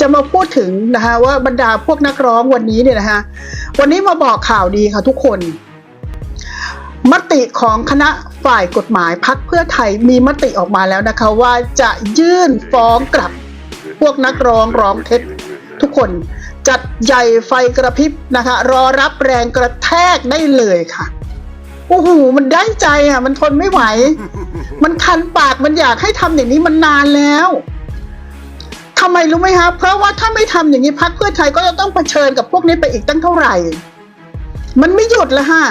จะมาพูดถึงนะคะว่าบรรดาพวกนักร้องวันนี้เนี่ยนะคะวันนี้มาบอกข่าวดีค่ะทุกคน มติของคณะฝ่ายกฎหมายพักเพื่อไทยมีมติออกมาแล้วนะคะว่าจะยื่นฟ้องกลับพวกนักร้องร้องเท็จทุกคนจัดใหญ่ไฟกระพริบนะคะ รอรับแรงกระแทกได้เลยค่ะโอ้โหมันได้ใจอะ มันทนไม่ไหว มันคันปากมันอยากให้ทำอย่างนี้มันนานแล้ว ทำไมรู้ไหมคะเพราะว่าถ้าไม่ทำอย่างนี้พักเพื่อไทยก็จะต้องเผชิญกับพวกนี้ไปอีกตั้งเท่าไหร่ มันไม่หยุดละฮะ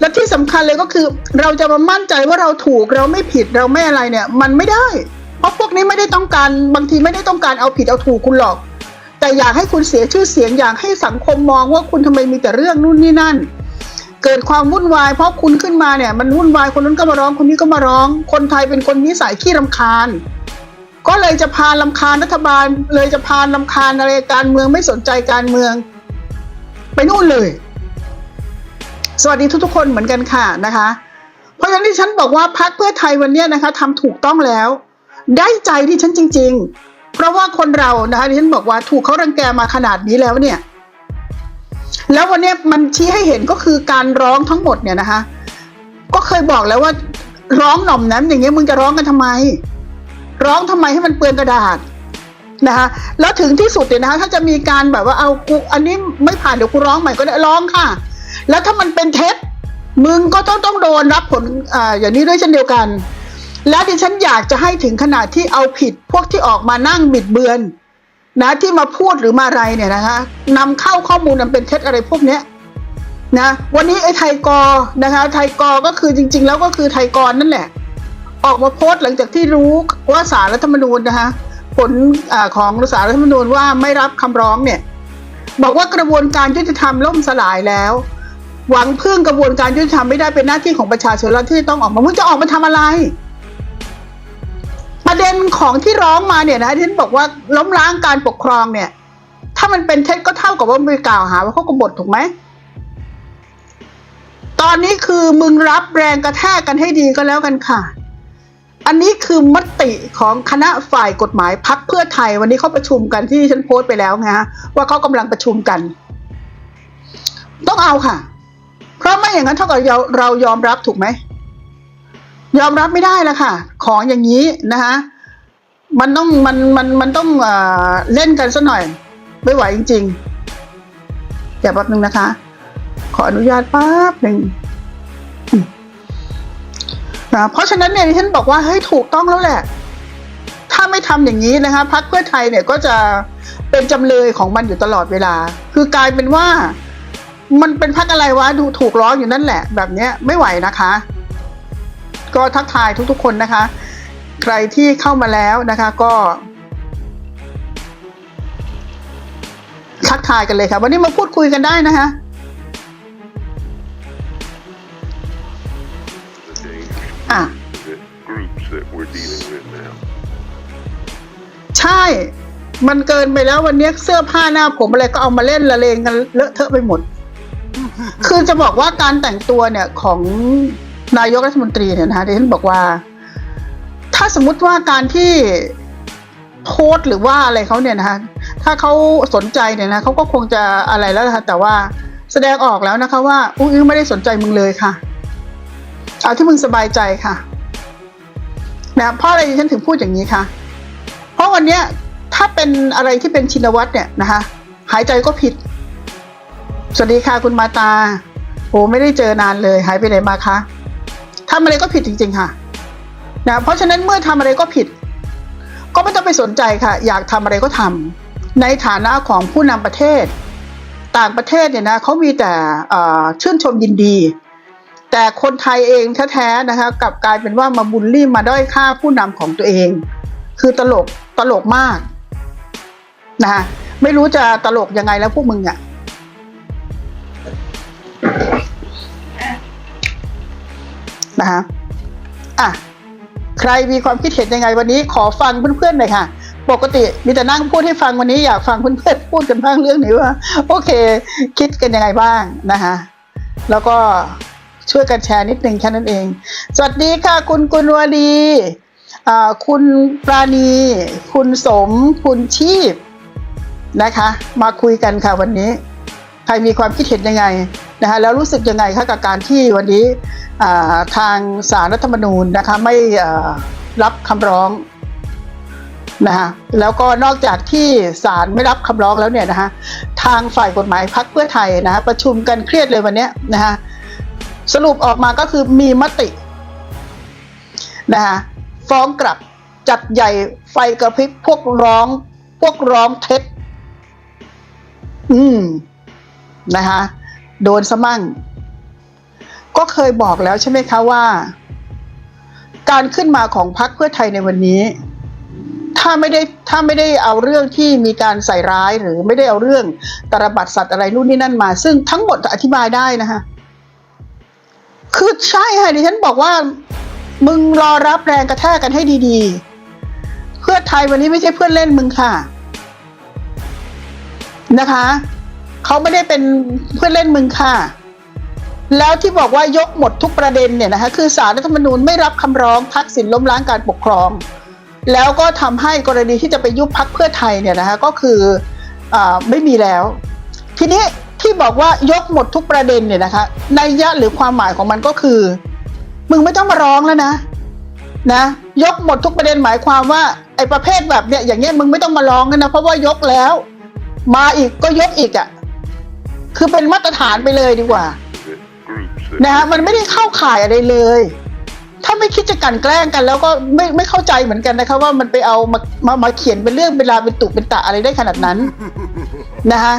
และที่สำคัญเลยก็คือ เราจะมามั่นใจว่าเราถูกเราไม่ผิดเราไม่อะไรเนี่ย มันไม่ได้ เพราะพวกนี้ไม่ได้ต้องการบางทีไม่ได้ต้องการเอาผิดเอาถูกคุณหรอก แต่อยากให้คุณเสียชื่อเสียงอยากให้สังคมมองว่าคุณทำไมมีแต่เรื่องนู่นนี่นั่น เกิดความวุ่นวายเพราะคุณขึ้นมาเนี่ย มันวุ่นวายคนนั้นก็มาร้องคนนี้ก็มาร้อง คนไทยเป็นคนนิสัยขี้รำคาญ ก็เลยจะพาลำคาญรัฐบาล เลยจะพาลำคาญอะไรการเมืองไม่สนใจการเมือง ไปนู่นเลย สวัสดีทุกๆคนเหมือนกันค่ะนะคะ เพราะฉะนั้นที่ฉันบอกว่าพักเพื่อไทยวันนี้นะคะทำถูกต้องแล้ว ได้ใจที่ฉันจริง ๆ เพราะว่าคนเรานะคะที่ฉันบอกว่าถูกเขารังแกมาขนาดนี้แล้วเนี่ย แล้ววันนี้มันชี้ให้เห็นก็คือการร้องทั้งหมดเนี่ยนะคะ ก็เคยบอกแล้วว่าร้องหน่อมแนมอย่างเงี้ยมึงจะร้องกันทำไม ร้องทำไมให้มันเปลืองกระดาษนะคะแล้วถึงที่สุดเนี่ยนะคะถ้าจะมีการแบบว่าเอากูอันนี้ไม่ผ่านเดี๋ยวกูร้องใหม่ก็ได้ร้องค่ะ แล้วถ้ามันเป็นเท็จมึงก็ต้องต้องโดนรับผลอ่าอย่างนี้ด้วยเช่นเดียวกัน แล้วดิฉันอยากจะให้ถึงขนาดที่เอาผิดพวกที่ออกมานั่งบิดเบือนนะที่มาพูดหรือมาอะไรเนี่ยนะคะนำเข้าข้อมูลอันเป็นเท็จอะไรพวกเนี้ยนะวันนี้ไอ้ไทยกอนะคะไทยกอก็คือจริง ๆ แล้วก็คือไทยกรนั่นแหละ ออกมาโพสต์หลังจากที่รู้ว่าสารรัฐธรรมนูญนะคะผลอของสารรัฐธรรมนูญว่าไม่รับคำร้องเนี่ยบอกว่ากระบวนการยุติธรรมล่มสลายแล้ว หวังพึ่งกระบวนการยุติธรรมไม่ได้เป็นหน้าที่ของประชาชนแล้วที่ต้องออกมามึงจะออกมาทำอะไร ประเด็นของที่ร้องมาเนี่ยนะที่บอกว่าล้มล้างการปกครองเนี่ย ถ้ามันเป็นเท็จก็เท่ากับว่าไปกล่าวหาว่าเขากบฏถูกไหมตอนนี้คือมึงรับแรงกระแทกกันให้ดีก็แล้วกันค่ะ อันนี้คือมติของคณะฝ่ายกฎหมายพักเพื่อไทย วันนี้เขาประชุมกันที่ฉันโพสต์ไปแล้วไงฮะว่าเขากำลังประชุมกัน ต้องเอาค่ะ เพราะไม่อย่างนั้นเท่ากับเราเรายอมรับถูกไหมยอมรับไม่ได้ละค่ะ ของอย่างนี้นะคะมันต้องมันมันมันต้องเอเล่นกันซะหน่อย ไม่ไหวจริงๆเดี๋ยวแป๊บนึงนะคะ ขออนุญาตแป๊บหนึ่ง นะเพราะฉะนั้นเนี่ยที่ฉันบอกว่าเฮ้ยถูกต้องแล้วแหละ ถ้าไม่ทำอย่างนี้นะคะพักเพื่อไทยเนี่ยก็จะเป็นจำเลยของมันอยู่ตลอดเวลา คือกลายเป็นว่า มันเป็นพักอะไรวะดูถูกร้องอยู่นั่นแหละ แบบเนี้ยไม่ไหวนะคะ ก็ทักทายทุกๆ คนนะคะ ใครที่เข้ามาแล้วนะคะก็ทักทายกันเลยค่ะ วันนี้มาพูดคุยกันได้นะคะ dealing with now. ใช่ มันเกินไปแล้ววันนี้เสื้อผ้าหน้าผมอะไรก็เอามาเล่นละเลงกันเลอะเทอะไปหมด คือจะบอกว่าการแต่งตัวเนี่ยของนายกรัฐมนตรีเนี่ยนะคะที่ฉันบอกว่า ถ้าสมมุติว่าการที่โพสหรือว่าอะไรเขาเนี่ยนะคะถ้าเขาสนใจเนี่ยนะเขาก็คงจะอะไรแล้วนะคะแต่ว่าแสดงออกแล้วนะคะว่าอุ้ยไม่ได้สนใจมึงเลยค่ะ เอาที่มึงสบายใจค่ะ นะเพราะอะไรฉันถึงพูดอย่างนี้คะเพราะวันเนี้ยถ้าเป็นอะไรที่เป็นชินวัตรเนี่ยนะคะหายใจก็ผิด สวัสดีค่ะคุณมาตาโอ้ไม่ได้เจอนานเลย หายไปไหนมาคะทำอะไรก็ผิดจริง ๆ ค่ะนะเพราะฉะนั้นเมื่อทำอะไรก็ผิด ก็ไม่ต้องไปสนใจค่ะ อยากทำอะไรก็ทำในฐานะของผู้นำประเทศ ต่างประเทศเนี่ยนะเขามีแต่เชื่นชมยินดี แต่คนไทยเองแท้ๆนะคะกลับกลายเป็นว่ามาบูลลี่มาด้อยค่าผู้นำของตัวเอง คือตลกตลกมากนะคะไม่รู้จะตลกยังไงแล้วพวกมึงอะ่ะนะคะอะใครมีความคิดเห็นยังไงวันนี้ขอฟังเพื่อนๆหน่อยค่ะ ปกติมีแต่นั่งพูดให้ฟังวันนี้อยากฟังเพื่อนๆพูดกันบ้างเรื่องนี้ว่า โอเค คิดกันยังไงบ้างนะคะแล้วก็ ช่วยกันแชร์นิดหนึ่งแค่นั้นเอง สวัสดีค่ะ คุณกุลวดีอ่าคุณปราณี คุณสม คุณชีพนะคะ มาคุยกันค่ะวันนี้ ใครมีความคิดเห็นยังไงนะคะแล้วรู้สึกยังไงคะกับการที่วันนี้อ่าทางสารรัฐธรรมนูญนะคะไม่อ่ารับคำร้องนะคะแล้วก็นอกจากที่ศาลไม่รับคำร้องแล้วเนี่ยนะคะทางฝ่ายกฎหมายพักเพื่อไทยนะคะประชุมกันเครียดเลยวันเนี้ยนะคะ สรุปออกมาก็คือมีมตินะคะฟ้องกลับจัดใหญ่ไฟกระพริบพวกร้อง พวกร้องเท็จ อืมนะคะโดนสมั่ง ก็เคยบอกแล้วใช่ไหมคะว่า การขึ้นมาของพรรคเพื่อไทยในวันนี้ ถ้าไม่ได้ถ้าไม่ได้เอาเรื่องที่มีการใส่ร้ายหรือไม่ได้เอาเรื่องตรบัดสัตว์อะไรนู่นนี่นั่นมา ซึ่งทั้งหมดอธิบายได้นะคะ คือใช่ค่ะดิฉันบอกว่า มึงรอรับแรงกระแทกกันให้ดีๆ เพื่อไทยวันนี้ไม่ใช่เพื่อนเล่นมึงค่ะ นะคะเขาไม่ได้เป็นเพื่อนเล่นมึงค่ะ แล้วที่บอกว่ายกหมดทุกประเด็นเนี่ยนะคะคือสารรัฐธรรมนูญไม่รับคำร้องทักษิณล้มล้างการปกครอง แล้วก็ทำให้กรณีที่จะไปยุบพักเพื่อไทยเนี่ยนะคะก็คืออาไม่มีแล้ว ทีนี้ ที่บอกว่ายกหมดทุกประเด็นเนี่ยนะคะในยะหรือความหมายของมันก็คือ มึงไม่ต้องมาร้องแล้วนะ นะ ยกหมดทุกประเด็นหมายความว่าไอ้ประเภทแบบเนี้ยอย่างเงี้ยมึงไม่ต้องมาร้องกันนะเพราะว่ายกแล้ว มาอีกก็ยกอีกอะ่ะคือเป็นมาตรฐานไปเลยดีกว่านะฮะมันไม่ได้เข้าข่ายอะไรเลย ถ้าไม่คิดจะกันแกล้งกัน แล้วก็ไม่ไม่เข้าใจเหมือนกันนะคะว่ามันไปเอามามามาเขียนเป็นเรื่องเป็นราวเป็นตุเป็นตะอะไรได้ขนาดนั้น นะคะ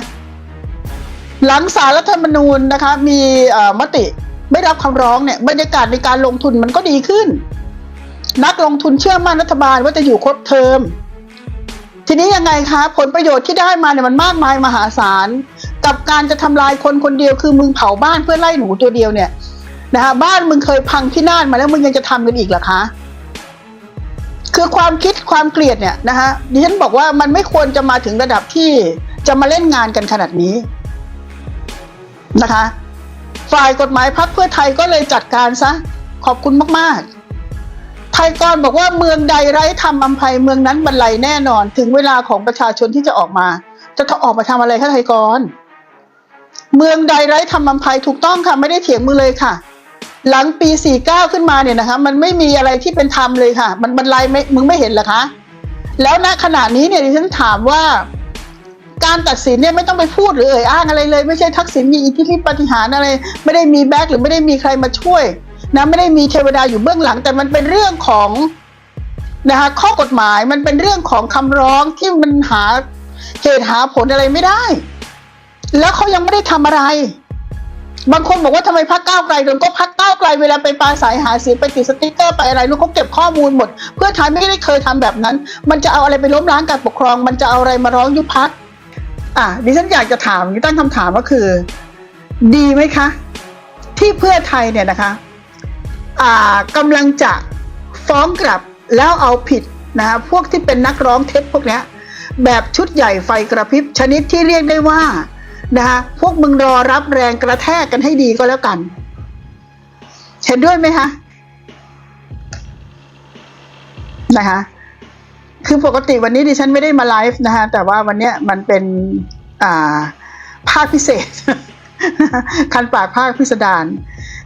หลังสารรัฐธรรมนูญนะคะ มีมติไม่รับคำร้องเนี่ยบรรยากาศในการลงทุนมันก็ดีขึ้น นักลงทุนเชื่อมั่นรัฐบาลว่าจะอยู่ครบเทอม ทีนี้ยังไงคะผลประโยชน์ที่ได้มาเนี่ยมันมากมายมหาศาล กับการจะทำลายคนคนเดียวคือมึงเผาบ้านเพื่อไล่หนูตัวเดียวเนี่ยนะคะบ้านมึงเคยพังพินาศมาแล้วมึงยังจะทำกันอีกเหรอคะคือความคิดความเกลียดเนี่ยนะคะดิฉันบอกว่ามันไม่ควรจะมาถึงระดับที่จะมาเล่นงานกันขนาดนี้ นะคะ ฝ่ายกฎหมายพักเพื่อไทยก็เลยจัดการซะ ขอบคุณมาก ๆ ไทยกรบอกว่าเมืองใดไร้ธรรมอภัยเมืองนั้นบรรลัยแน่นอน ถึงเวลาของประชาชนที่จะออกมา จะออกมาทำอะไรคะไทยกร เมืองใดไร้ธรรมอภัยถูกต้องค่ะไม่ได้เถียงมือเลยค่ะ หลังปี 49 ขึ้นมาเนี่ยนะคะ มันไม่มีอะไรที่เป็นธรรมเลยค่ะ มันบรรลัยไม่มึงไม่เห็นเหรอคะแล้วณขณะนี้เนี่ยดิฉันถามว่า การตัดสินเนี่ยไม่ต้องไปพูดหรือเอ่ยอ้างอะไรเลย ไม่ใช่ทักษิณมีอิทธิฤทธิปฏิหารอะไร ไม่ได้มีแบ็คหรือไม่ได้มีใครมาช่วยนะไม่ได้มีเทวดาอยู่เบื้องหลัง แต่มันเป็นเรื่องของนะคะข้อกฎหมายมันเป็นเรื่องของคำร้องที่มันหาเหตุหาผลอะไรไม่ได้ แล้วเขายังไม่ได้ทำอะไร บางคนบอกว่าทำไมพักก้าวไกลโดนก็พักก้าวไกลเวลาไปปราศัยหาเสียงไปติดสติ๊กเกอร์ไปอะไรนู้นเขาเก็บข้อมูลหมด เพื่อไทยไม่ได้เคยทำแบบนั้น มันจะเอาอะไรไปล้มล้างการปกครอง มันจะเอาอะไรมาร้องยุบพัก อะดิฉันอยากจะถามตั้งคำถามก็คือ ดีไหมคะ ที่เพื่อไทยเนี่ยนะคะอ่ากำลังจะฟ้องกลับแล้วเอาผิดนะคะพวกที่เป็นนักร้องเท็จพวกเนี้ยแบบชุดใหญ่ไฟกระพริบชนิดที่เรียกได้ว่านะคะพวกมึงรอรับแรงกระแทกกันให้ดีก็แล้วกัน เห็นด้วยไหมคะนะคะ คือปกติวันนี้ดิฉันไม่ได้มาไลฟ์นะคะแต่ว่าวันเนี้ยมันเป็นอ่าภาคพิเศษ คันปากภาคพิสดาร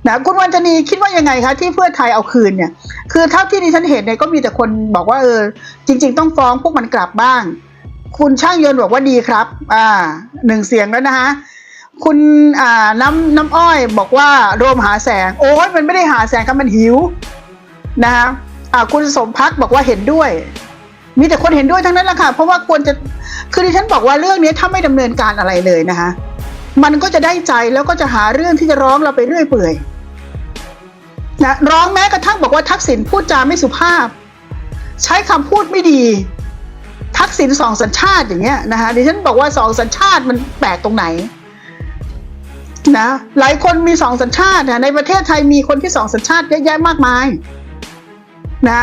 นะคุณวันธนีคิดว่ายังไงคะที่เพื่อไทยเอาคืนเนี่ย คือเท่าที่ดิฉันเห็นเนี่ยก็มีแต่คนบอกว่าเออ จริง ๆ ต้องฟ้องพวกมันกลับบ้าง คุณช่างยนต์บอกว่าดีครับ อ่าหนึ่งเสียงแล้วนะคะคุณอ่าน้ำน้ำอ้อยบอกว่าโรวมหาแสง โอ้ยมันไม่ได้หาแสงครับมันหิวนะคะอ่าคุณสมพักบอกว่าเห็นด้วย มีแต่คนเห็นด้วยทั้งนั้นแหละค่ะ เพราะว่าควรจะคือดิฉันบอกว่าเรื่องนี้ถ้าไม่ดำเนินการอะไรเลยนะคะ มันก็จะได้ใจแล้วก็จะหาเรื่องที่จะร้องเราไปเรื่อยเปื่อยนะร้องแม้กระทั่งบอกว่าทักษิณพูดจาไม่สุภาพ ใช้คำพูดไม่ดี ทักษิณสองสัญชาติอย่างเงี้ยนะคะดิฉันบอกว่าสองสัญชาติมันแปลกตรงไหนนะหลายคนมีสองสัญชาตินะในประเทศไทยมีคนที่สองสัญชาติเยอะแยะมากมายนะ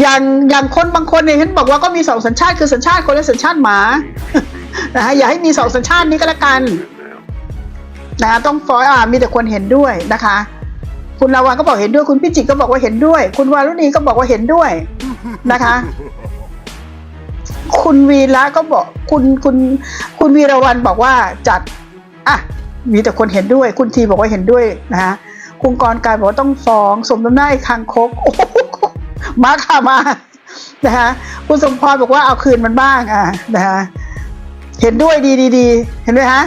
อย่างอย่างคนบางคนเนี่ยฉันบอกว่าก็มีสองสัญชาติคือสัญชาติคนและสัญชาติหมานะฮะอย่าให้มีสองสัญชาตินี้ก็แล้วกันนะต้องฟอยอ่ามีแต่คนเห็นด้วยนะคะ คุณลาวาก็บอกเห็นด้วยคุณพิจิตรก็บอกว่าเห็นด้วย คุณวารุณีก็บอกว่าเห็นด้วยนะคะ คุณวีระก็บอกคุณคุณคุณวีระวันบอกว่าจัดอะมีแต่คนเห็นด้วย คุณทีบอกว่าเห็นด้วยนะฮะคุณกรการบอกว่าต้องฟ้อง สมน้ำหน้าไอ้คางคกโอ้โห มาค่ะมานะฮะคุณสมพรบอกว่าเอาคืนมันบ้างอะนะฮะเห็นด้วยดีดีดีเห็นไหมฮะ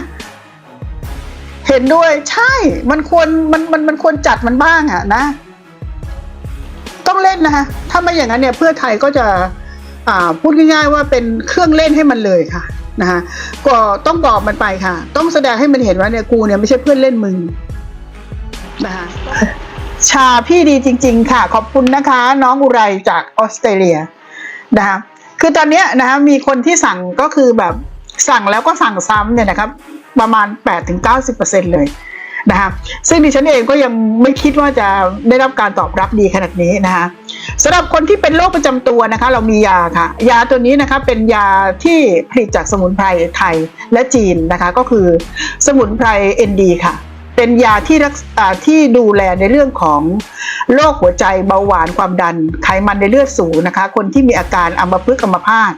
เห็นด้วยใช่ มันควรมันมันมันควรจัดมันบ้างอะนะ ต้องเล่นนะคะถ้าไม่อย่างนั้นเนี่ยเพื่อไทยก็จะอ่าพูดง่ายๆว่าเป็นเครื่องเล่นให้มันเลยค่ะนะคะก็ต้องบอกมันไปค่ะ ต้องแสดงให้มันเห็นว่าเนี่ยกูเนี่ยไม่ใช่เพื่อนเล่นมึงนะคะ ชาพี่ดีจริง ๆ ค่ะ ขอบคุณนะคะ น้องอุไรจากออสเตรเลียนะคะคือตอนนี้นะคะมีคนที่สั่งก็คือแบบสั่งแล้วก็สั่งซ้ำเนี่ยนะครับ ประมาณ 8-90%เลยนะคะซึ่งดิฉันเองก็ยังไม่คิดว่าจะได้รับการตอบรับดีขนาดนี้นะคะสำหรับคนที่เป็นโรคประจำตัวนะคะ เรามียาค่ะ ยาตัวนี้นะคะเป็นยาที่ผลิตจากสมุนไพรไทยและจีนนะคะ ก็คือสมุนไพร ND ค่ะ เป็นยาที่รักที่ดูแลในเรื่องของโรคหัวใจเบาหวานความดัน ไขมันในเลือดสูงนะคะ คนที่มีอาการอัมพฤกษ์อัมพาต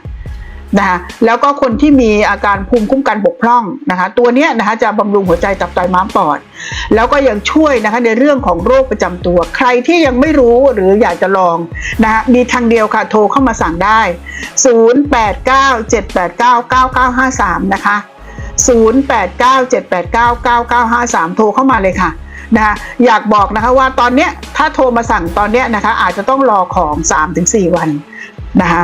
นะคะแล้วก็คนที่มีอาการภูมิคุ้มกันบกพร่องนะคะ ตัวเนี้ยนะคะจะบำรุงหัวใจตับไตม้ามปอด แล้วก็ยังช่วยนะคะในเรื่องของโรคประจำตัว ใครที่ยังไม่รู้หรืออยากจะลองนะคะมีทางเดียวค่ะโทรเข้ามาสั่งได้ 0897899953 นะคะ 0897899953 โทรเข้ามาเลยค่ะนะคะอยากบอกนะคะว่าตอนเนี้ยถ้าโทรมาสั่งตอนเนี้ยนะคะอาจจะต้องรอของ 3-4 วันนะคะ